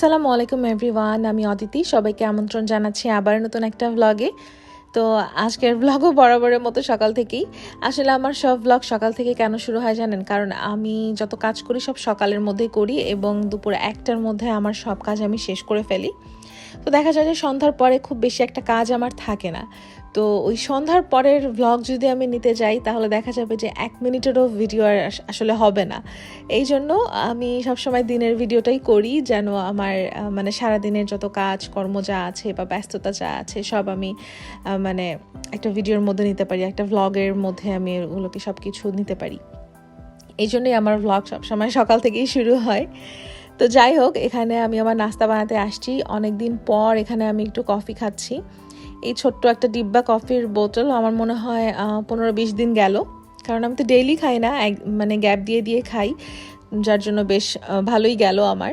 আসসালামু আলাইকুম এভরিওয়ান আমি অদিতি। সবাইকে আমন্ত্রণ জানাচ্ছি আবার নতুন একটা ভ্লগে তো আজকের ভ্লগও বরাবরের মতো সকাল থেকেই। আসলে আমার সব ভ্লগ সকাল থেকে কেন শুরু হয় জানেন? কারণ আমি যত কাজ করি সব সকালের মধ্যে করি এবং দুপুর একটার মধ্যে আমার সব কাজ আমি শেষ করে ফেলি। তো দেখা যায় যে সন্ধ্যার পরে খুব বেশি একটা কাজ আমার থাকে না। তো ওই সন্ধ্যার পরের ভ্লগ যদি আমি নিতে যাই, তাহলে দেখা যাবে যে এক মিনিটেরও ভিডিও আর আস- আসলে হবে না। এই জন্য আমি সবসময় দিনের ভিডিওটাই করি যেন আমার মানে সারাদিনের যত কাজ কর্ম যা আছে বা ব্যস্ততা যা আছে, সব আমি মানে একটা ভিডিওর মধ্যে নিতে পারি, একটা ভ্লগের মধ্যে আমি ওগুলোকে সব কিছু নিতে পারি। এই জন্যই আমার ভ্লগ সবসময় সকাল থেকেই শুরু হয়। তো যাই হোক, এখানে আমি আমার নাস্তা বানাতে আসছি। অনেক দিন পর এখানে আমি একটু কফি খাচ্ছি। এই ছোট্ট একটা ডিব্বা কফির বোতল আমার মনে হয় পনেরো বিশ দিন গেল। কারণ আমি তো ডেইলি খাই না, এক মানে গ্যাপ দিয়ে দিয়ে খাই, যার জন্য বেশ ভালোই গেল আমার।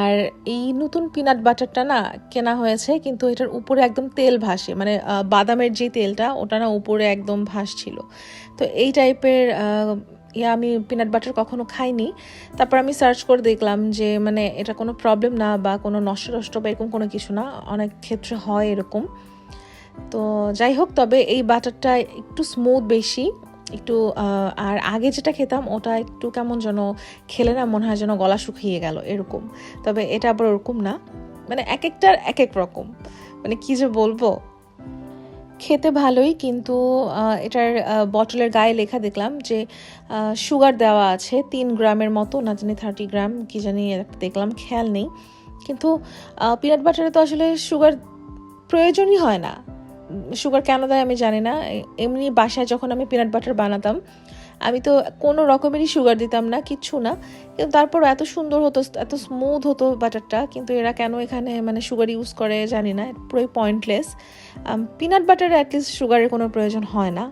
আর এই নতুন পিনাট বাটারটা না কেনা হয়েছে, কিন্তু এটার উপরে একদম তেল ভাসে মানে বাদামের যে তেলটা, ওটা না উপরে একদম ভাসছিল। তো এই টাইপের ইয়া আমি পিনাট বাটার কখনো খাইনি। তারপর আমি সার্চ করে দেখলাম যে মানে এটা কোনো প্রবলেম না বা কোনো নষ্ট নষ্ট বা এরকম কোনো কিছু না, অনেক ক্ষেত্রে হয় এরকম। তো যাই হোক, তবে এই বাটারটা একটু স্মুথ বেশি, একটু আর আগে যেটা খেতাম ওটা একটু কেমন যেন খেলে না মনে হয় যেন গলা শুকিয়ে গেল এরকম। তবে এটা আবার ওরকম না। মানে এক একটার এক এক রকম। মানে কী যে বলব? খেতে ভালোই, কিন্তু এটার বটলের গায়ে লেখা দেখলাম যে সুগার দেওয়া আছে তিন গ্রামের মতো, না জানি থার্টি গ্রাম কি জানি দেখলাম, খেয়াল নেই। কিন্তু পিনাট বাটারে তো আসলে সুগার প্রয়োজনই হয় না। সুগার কেন দেয় আমি জানি না। এমনি বাসায় যখন আমি পিনাট বাটার বানাতাম আমি তো কোনো রকমেরই সুগার দিতাম না, কিচ্ছু না। কিন্তু তারপর এত সুন্দর হতো, এত স্মুথ হতো বাটারটা কিন্তু এরা কেন এখানে মানে সুগার ইউজ করে জানি না, পুরোই পয়েন্টলেস পিনাট বাটারে অ্যাটলিস্ট সুগারের কোনো প্রয়োজন হয় না।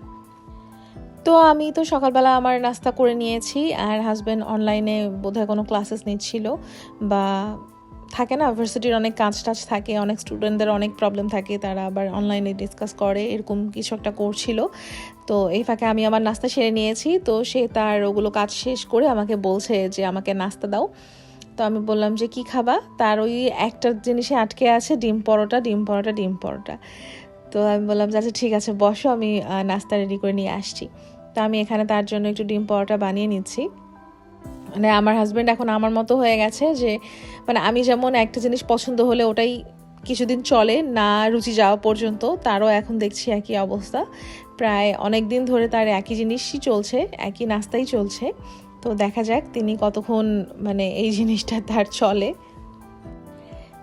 তো আমি তো সকালবেলা আমার নাস্তা করে নিয়েছি, আর হাজব্যান্ড অনলাইনে বোধহয় কোনো ক্লাসেস নিচ্ছিল, বা থাকে না ভার্সিটির অনেক কাজ টাজ থাকে, অনেক স্টুডেন্টদের অনেক প্রবলেম থাকে, তারা আবার অনলাইনে ডিসকাস করে, এরকম কিছু একটা করছিল। তো এই ফাঁকে আমি আমার নাস্তা সেরে নিয়েছি। তো সে তার ওগুলো কাজ শেষ করে আমাকে বলছে যে, আমাকে নাস্তা দাও। তো আমি বললাম যে, কি খাবা? তার ওই একটা জিনিসে আটকে আছে, ডিম পরোটা ডিম পরোটা ডিম পরোটা। তো আমি বললাম যে আচ্ছা ঠিক আছে, বসো, আমি নাস্তা রেডি করে নিয়ে আসছি। তো আমি এখানে তার জন্য একটু ডিম পরোটা বানিয়ে নিচ্ছি। মানে আমার হাজব্যান্ড এখন আমার মতো হয়ে গেছে যে মানে আমি যেমন একটা জিনিস পছন্দ হলে ওটাই কিছুদিন চলে, না রুচি যাওয়া পর্যন্ত, তারও এখন দেখছি একই অবস্থা। প্রায় অনেক দিন ধরে তার একই জিনিসই চলছে, একই নাস্তাই চলছে। তো দেখা যাক তিনি কতক্ষণ মানে এই জিনিসটা তার চলে।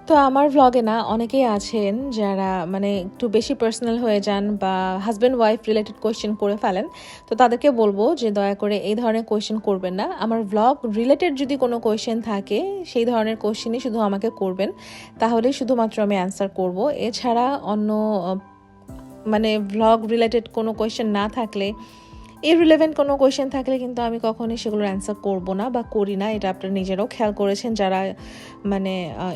তো আমার ভ্লগে না অনেকেই আছেন যারা মানে একটু বেশি পার্সোনাল হয়ে যান বা হাজব্যান্ড ওয়াইফ রিলেটেড কোয়েশ্চেন করে ফেলেন, তো তাদেরকে বলব যে দয়া করে এই ধরনের কোয়েশ্চেন করবেন না। আমার ভ্লগ রিলেটেড যদি কোনো কোয়েশ্চেন থাকে, সেই ধরনের কোয়েশ্চেনই শুধু আমাকে করবেন। তাহলে শুধুমাত্র আমি অ্যান্সার করব। এছাড়া অন্য মানে ভ্লগ রিলেটেড কোনো কোয়েশ্চেন না থাকলে ইররিলেভেন্ট কোনো কোয়েশ্চেন থাকলে কিন্তু আমি কখনোই সেগুলোর অ্যান্সার করব না বা করি না। এটা আপনারা নিজেরাও খেয়াল করেছেন যারা মানে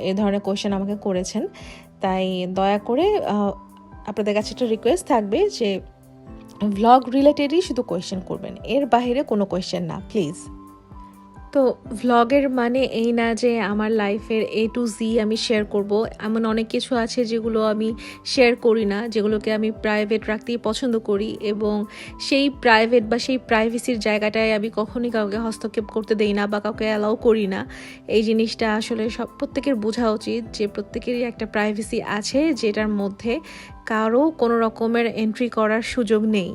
এ ধরনের কোয়েশ্চেন আমাকে করেছেন। তাই দয়া করে আপনাদের কাছে একটা রিকোয়েস্ট থাকবে যে ভ্লগ রিলেটেডই শুধু কোয়েশ্চেন করবেন। এর বাহিরে কোনো কোয়েশ্চেন না প্লিজ তো ভ্লগের মানে এই না যে আমার লাইফের এ টু জি আমি শেয়ার করব। এমন অনেক কিছু আছে যেগুলো আমি শেয়ার করি না, যেগুলোকে আমি প্রাইভেট রাখতেই পছন্দ করি এবং সেই প্রাইভেট বা সেই প্রাইভেসির জায়গাটায় আমি কখনই কাউকে হস্তক্ষেপ করতে দেই না বা কাউকে অ্যালাউ করি না। এই জিনিসটা আসলে সব প্রত্যেকের বোঝা উচিত যে প্রত্যেকেরই একটা প্রাইভেসি আছে যেটার মধ্যে কারও কোনো রকমের এন্ট্রি করার সুযোগ নেই।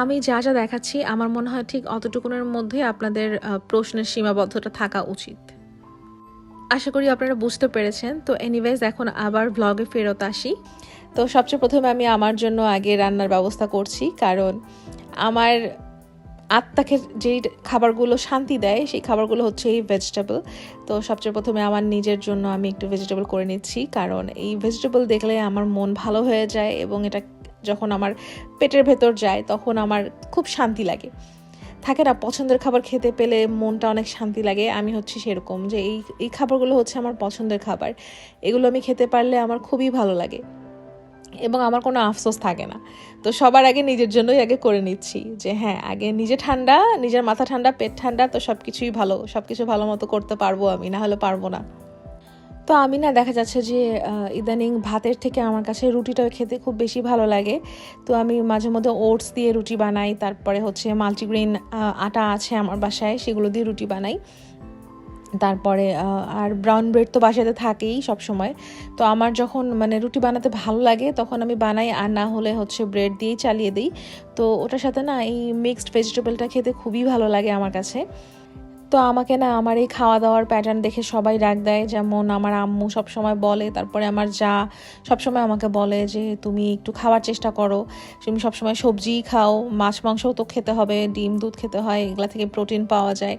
আমি যা যা দেখাচ্ছি, আমার মনে হয় ঠিক অতটুকুনের মধ্যে আপনাদের প্রশ্নের সীমাবদ্ধতা থাকা উচিত। আশা করি আপনারা বুঝতে পেরেছেন। তো এনিওয়েজ এখন আবার ব্লগে ফেরত আসি। তো সবচেয়ে প্রথমে আমি আমার জন্য আগে রান্নার ব্যবস্থা করছি, কারণ আমার আত্মাকে যেই খাবারগুলো শান্তি দেয়, সেই খাবারগুলো হচ্ছে এই ভেজিটেবল তো সবচেয়ে প্রথমে আমার নিজের জন্য আমি একটু ভেজিটেবল করে নিচ্ছি, কারণ এই ভেজিটেবল দেখলে আমার মন ভালো হয়ে যায় এবং এটা যখন আমার পেটের ভেতর যায়, তখন আমার খুব শান্তি লাগে। থাকে না, পছন্দের খাবার খেতে পেলে মনটা অনেক শান্তি লাগে। আমি হচ্ছে সেরকম যে এই এই খাবারগুলো হচ্ছে আমার পছন্দের খাবার। এগুলো আমি খেতে পারলে আমার খুবই ভালো লাগে। এবং আমার কোনো আফসোস থাকে না। তো সবার আগে নিজের জন্যই আগে করে নিচ্ছি যে হ্যাঁ আগে নিজে ঠান্ডা, নিজের মাথা ঠান্ডা, পেট ঠান্ডা, তো সব কিছুই ভালো সব কিছু ভালো মতো করতে পারব আমি, না হলে পারব না। তো আমি না দেখা যাচ্ছে যে ইদানিং ভাতের থেকে আমার কাছে রুটিটা খেতে খুব বেশি ভালো লাগে। তো আমি মাঝে মধ্যে ওটস দিয়ে রুটি বানাই, তারপরে হচ্ছে মাল্টিগ্রেন আটা আছে আমার বাসায়, সেগুলো দিয়ে রুটি বানাই। তারপরে আর ব্রাউন ব্রেড তো বাসাতে থাকেই সব সময় তো আমার যখন মানে রুটি বানাতে ভালো লাগে, তখন আমি বানাই, আর না হলে হচ্ছে ব্রেড দিয়েই চালিয়ে দিই। তো ওটার সাথে না এই মিক্সড ভেজিটেবলটা খেতে খুবই ভালো লাগে আমার কাছে। তো আমাকে না আমার এই খাওয়া দাওয়ার প্যাটার্ন দেখে সবাই ডাক দেয়। যেমন আমার আম্মু সব সময় বলে, তারপরে আমার যা সব সময় আমাকে বলে যে, তুমি একটু খাওয়ার চেষ্টা করো। তুমি সবসময় সবজিই খাও। মাছ, মাংসও তো খেতে হবে, ডিম, দুধ খেতে হয়, এগুলা থেকে প্রোটিন পাওয়া যায়।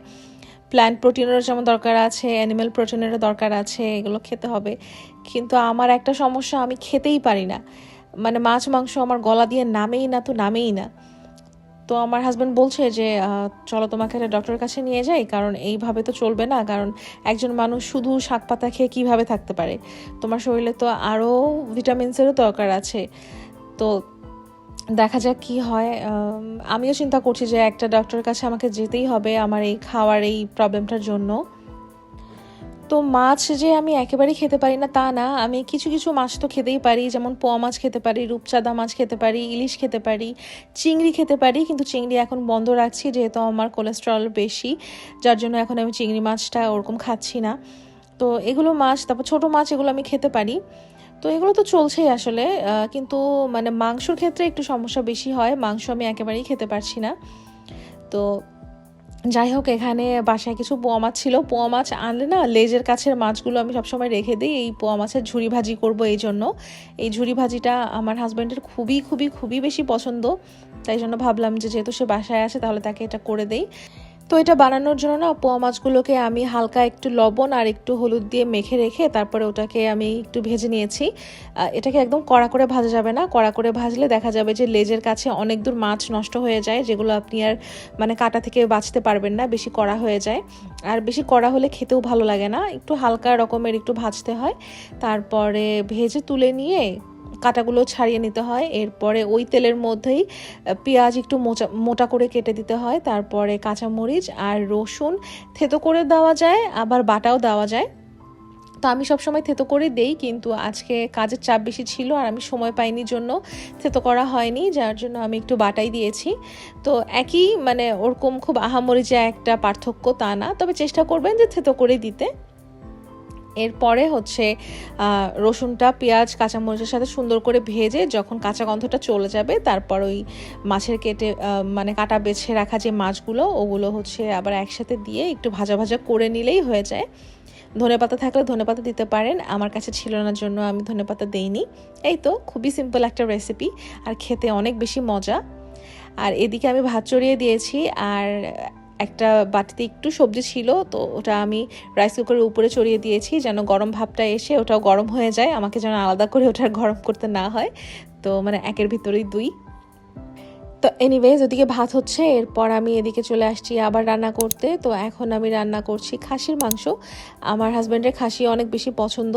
প্ল্যান্ট প্রোটিনেরও যেমন দরকার আছে অ্যানিমেল প্রোটিনেরও দরকার আছে, এগুলো খেতে হবে। কিন্তু আমার একটা সমস্যা, আমি খেতেই পারি না। মানে মাছ, মাংস আমার গলা দিয়ে নামেই না তো নামেই না। তো আমার হাজব্যান্ড বলছে যে চলো তোমাকে একটা ডক্টরের কাছে নিয়ে যাই, কারণ এইভাবে তো চলবে না, কারণ একজন মানুষ শুধু শাক পাতা খেয়ে কীভাবে থাকতে পারে? তোমার শরীরে তো আরও ভিটামিনসেরও দরকার আছে। তো দেখা যাক কি হয়। আমিও চিন্তা করছি যে একটা ডক্টরের কাছে আমাকে যেতেই হবে আমার এই খাওয়ার এই প্রবলেমটার জন্য। তো মাছ যে আমি একেবারেই খেতে পারি না, তা না। আমি কিছু কিছু মাছ তো খেতেই পারি, যেমন পোয়া মাছ খেতে পারি, রূপচাঁদা মাছ খেতে পারি, ইলিশ খেতে পারি, চিংড়ি খেতে পারি, কিন্তু চিংড়ি এখন বন্ধ রাখছি যেহেতু আমার কোলেস্ট্রল বেশি, যার জন্য এখন আমি চিংড়ি মাছটা ওরকম খাচ্ছি না। তো এগুলো মাছ, তারপর ছোট মাছ এগুলো আমি খেতে পারি। তো এগুলো তো চলছেই আসলে কিন্তু মানে মাংসর ক্ষেত্রে একটু সমস্যা বেশি হয়, মাংস আমি একেবারেই খেতে পারছি না। তো যাই হোক এখানে বাসায় কিছু পোয়া মাছ ছিল। পোয়া মাছ আনলে না, লেজের কাছের মাছগুলো আমি সবসময় রেখে দিই। এই পোয়া মাছের ঝুড়ি ভাজি করব এই জন্য। এই ঝুড়ি ভাজিটা আমার হাজব্যান্ডের খুবই খুবই খুবই বেশি পছন্দ। তাই জন্য ভাবলাম যে, যেহেতু সে বাসায় আছে, তাহলে তাকে এটা করে দেই। তো এটা বানানোর জন্য না পোয়া মাছগুলোকে আমি হালকা একটু লবণ আর একটু হলুদ দিয়ে মেখে রেখে তারপরে ওটাকে আমি একটু ভেজে নিয়েছি। এটাকে একদম কড়া করে ভাজা যাবে না। কড়া করে ভাজলে দেখা যাবে যে লেজের কাছে অনেক দূর মাছ নষ্ট হয়ে যায়, যেগুলো আপনি আর মানে কাটা থেকে বাঁচতে পারবেন না, বেশি কড়া হয়ে যায়। আর বেশি কড়া হলে খেতেও ভালো লাগে না। একটু হালকা রকমের একটু ভাজতে হয়। তারপরে ভেজে তুলে নিয়ে কাটাগুলো ছাড়িয়ে নিতে হয়। এরপরে ওই তেলের মধ্যেই পেঁয়াজ একটু মোচা, মোটা করে কেটে দিতে হয়। তারপরে কাঁচামরিচ আর রসুন থেতো করে দেওয়া যায়, আবার বাটাও দেওয়া যায়। তো আমি সবসময় থেতো করে দেই, কিন্তু আজকে কাজের চাপ বেশি ছিল আর আমি সময় পাইনি জন্য থেতো করা হয়নি, যার জন্য আমি একটু বাটাই দিয়েছি। তো একই মানে ওরকম খুব আহামরি যে একটা পার্থক্য তা না। তবে চেষ্টা করবেন যে থেতো করে দিতে। এরপরে হচ্ছে রসুনটা, পেঁয়াজ, কাঁচামরিচের সাথে সুন্দর করে ভেজে যখন কাঁচা গন্ধটা চলে যাবে, তারপর ওই মাছের কেটে মানে কাটা বেছে রাখা যে মাছগুলো, ওগুলো হচ্ছে আবার একসাথে দিয়ে একটু ভাজা ভাজা করে নিলেই হয়ে যায়। ধনেপাতা থাকলে ধনেপাতা দিতে পারেন, আমার কাছে ছিল না জন্য আমি ধনেপাতা দেইনি। এই তো, খুবই সিম্পল একটা রেসিপি আর খেতে অনেক বেশি মজা। আর এদিকে আমি ভাত চড়িয়ে দিয়েছি, আর একটা বাটিতে একটু সবজি ছিল, তো ওটা আমি রাইস কুকারের উপরে চড়িয়ে দিয়েছি, যেন গরম ভাবটা এসে ওটাও গরম হয়ে যায়, আমাকে যেন আলাদা করে ওটা গরম করতে না হয়। তো মানে একের ভিতরেই দুই। তো এনিওয়েজ ওদিকে ভাত হচ্ছে, এরপর আমি এদিকে চলে আসছি আবার রান্না করতে। তো এখন আমি রান্না করছি খাসির মাংস। আমার হাজব্যান্ডের খাসি অনেক বেশি পছন্দ।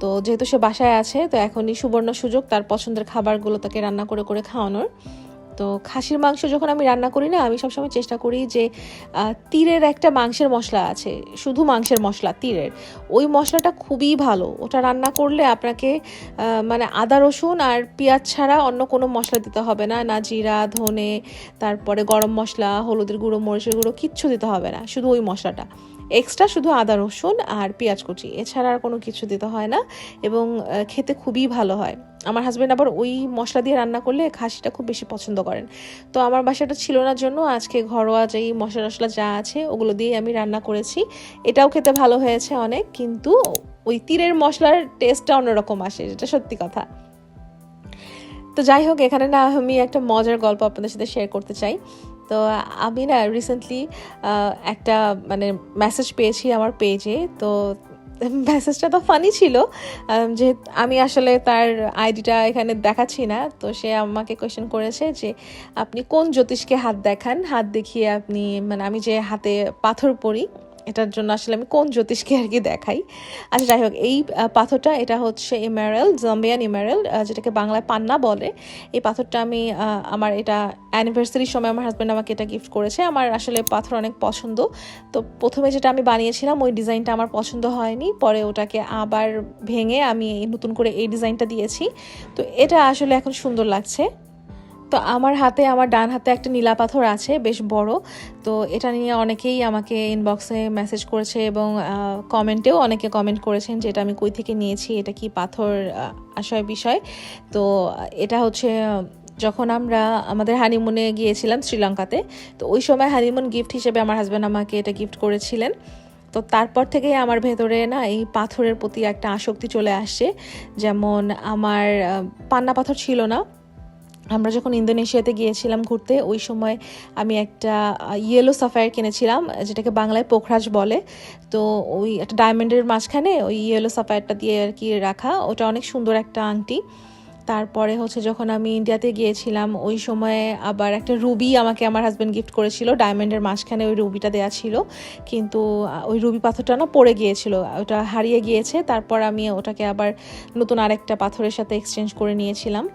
তো যেহেতু সে বাসায় আছে, তো এখনই সুবর্ণ সুযোগ তার পছন্দের খাবারগুলো তাকে রান্না করে করে খাওয়ানোর। তো খাসির মাংস যখন আমি রান্না করি না, আমি সবসময় চেষ্টা করি যে তীরের একটা মাংসের মশলা আছে, শুধু মাংসের মশলা, তীরের। ওই মশলাটা খুবই ভালো। ওটা রান্না করলে আপনাকে মানে আদা, রসুন আর পেঁয়াজ ছাড়া অন্য কোনো মশলা দিতে হবে না। না জিরা, ধনে, তারপরে গরম মশলা, হলুদের গুঁড়ো, মরিচের গুঁড়ো, কিচ্ছু দিতে হবে না, শুধু ওই মশলাটা। এক্সট্রা শুধু আদা, রসুন আর পেঁয়াজ কুচি। এছাড়া আর কোনো কিছু দিতে হয় না এবং খেতে খুবই ভালো হয়। আমার হাজব্যান্ড আবার ওই মশলা দিয়ে রান্না করলে খাসিটা খুব বেশি পছন্দ করেন। তো আমার বাসাটা ছিল না জন্য আজকে ঘরোয়া যেই মশলা টশলা যা আছে ওগুলো দিয়ে আমি রান্না করেছি। এটাও খেতে ভালো হয়েছে অনেক, কিন্তু ওই তীরের মশলার টেস্টটা অন্যরকম আসে, যেটা সত্যি কথা। তো যাই হোক, এখানে না আমি একটা মজার গল্প আপনাদের সাথে শেয়ার করতে চাই। তো আমি না রিসেন্টলি একটা মানে মেসেজ পেয়েছি আমার পেজে তো মেসেজটা তো ফানি ছিল। যে আমি আসলে তার আইডিটা এখানে দেখাচ্ছি না। তো সে আমাকে কোয়েশ্চেন করেছে যে, আপনি কোন জ্যোতিষকে হাত দেখান? হাত দেখিয়ে আপনি মানে আমি যে হাতে পাথর পরি এটার জন্য আসলে আমি কোন জ্যোতিষকে আর কি দেখাই। আচ্ছা যাই হোক, এই পাথরটা, এটা হচ্ছে ইমারেল জাম্বিয়ান ইমারেল যেটাকে বাংলায় পান্না বলে। এই পাথরটা আমি আমার এটা অ্যানিভার্সারির সময় আমার হাজব্যান্ড আমাকে এটা গিফট করেছে। আমার আসলে পাথর অনেক পছন্দ। তো প্রথমে যেটা আমি বানিয়েছিলাম, ওই ডিজাইনটা আমার পছন্দ হয়নি। পরে ওটাকে আবার ভেঙে আমি নতুন করে এই ডিজাইনটা দিয়েছি। তো এটা আসলে এখন সুন্দর লাগছে। তো আমার হাতে, আমার ডান হাতে একটা নীলা পাথর আছে, বেশ বড়। তো এটা নিয়ে অনেকেই আমাকে ইনবক্সে মেসেজ করেছে এবং কমেন্টেও অনেকে কমেন্ট করেছেন যে এটা আমি কই থেকে নিয়েছি, এটা কি পাথর আশয় বিষয়। তো এটা হচ্ছে, যখন আমরা আমাদের হানিমুনে গিয়েছিলাম শ্রীলঙ্কাতে, তো ওই সময় হানিমুন গিফট হিসেবে আমার হাজব্যান্ড আমাকে এটা গিফট করেছিলেন। তো তারপর থেকেই আমার ভেতরে না এই পাথরের প্রতি একটা আসক্তি চলে আসছে। যেমন আমার পান্না পাথর ছিল না আমরা যখন ইন্দোনেশিয়াতে গিয়েছিলাম ঘুরতে, ওই সময় আমি একটা ইয়েলো সাফায়ার কিনেছিলাম, যেটাকে বাংলায় পোখরাজ বলে। তো ওই একটা ডায়মন্ডের মাঝখানে ওই ইয়েলো সাফায়ারটা দিয়ে আর কি রাখা। ওটা অনেক সুন্দর একটা আংটি। তারপরে হচ্ছে যখন আমি ইন্ডিয়াতে গিয়েছিলাম, ওই সময়ে আবার একটা রুবি আমাকে আমার হাজব্যান্ড গিফট করেছিল। ডায়মন্ডের মাঝখানে ওই রুবিটা দেওয়া ছিল। কিন্তু ওই রুবি পাথরটা না পড়ে গিয়েছিল, ওটা হারিয়ে গিয়েছে। তারপর আমি ওটাকে আবার নতুন আরেকটা পাথরের সাথে এক্সচেঞ্জ করে নিয়েছিলাম।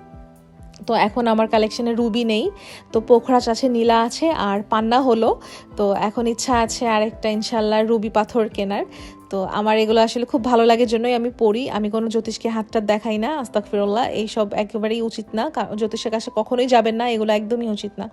তো এখন আমার কালেকশনে রুবি নেই। তো পোখরাচ আছে নীলা আছে আর পান্না হলো। তো এখন ইচ্ছা আছে আরেকটা ইনশাল্লাহ রুবি পাথর কেনার। তো আমার এগুলো আসলে খুব ভালো লাগে, জন্যই আমি পড়ি। আমি কোনো জ্যোতিষকে হাতটা দেখাই না আস্তাক ফিরল্লাহ এইসব একেবারেই উচিত না। জ্যোতিষের কাছে কখনোই যাবেন না, এগুলো একদমই উচিত না।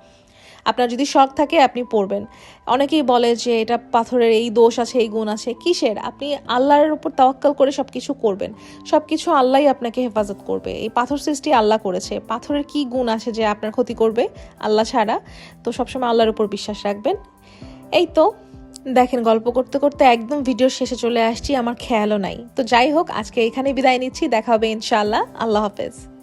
আপনার যদি শখ থাকে, আপনি পড়বেন। অনেকেই বলে যে, এটা পাথরের এই দোষ আছে, এই গুণ আছে। কিসের? আপনি আল্লাহর উপর তাওয়াক্কাল করে সব কিছু করবেন। সব কিছু আল্লাহই আপনাকে হেফাজত করবে। এই পাথর সৃষ্টি আল্লাহ করেছে। পাথরের কি গুণ আছে যে আপনার ক্ষতি করবে? আল্লাহ ছাড়া। তো সবসময় আল্লাহর উপর বিশ্বাস রাখবেন। এই তো, দেখেন, গল্প করতে করতে একদম ভিডিওর শেষে চলে আসছি। আমার খেয়ালও নাই। তো যাই হোক, আজকে এখানে বিদায় নিচ্ছি। দেখা হবে ইনশাআল্লাহ। আল্লাহ হাফেজ।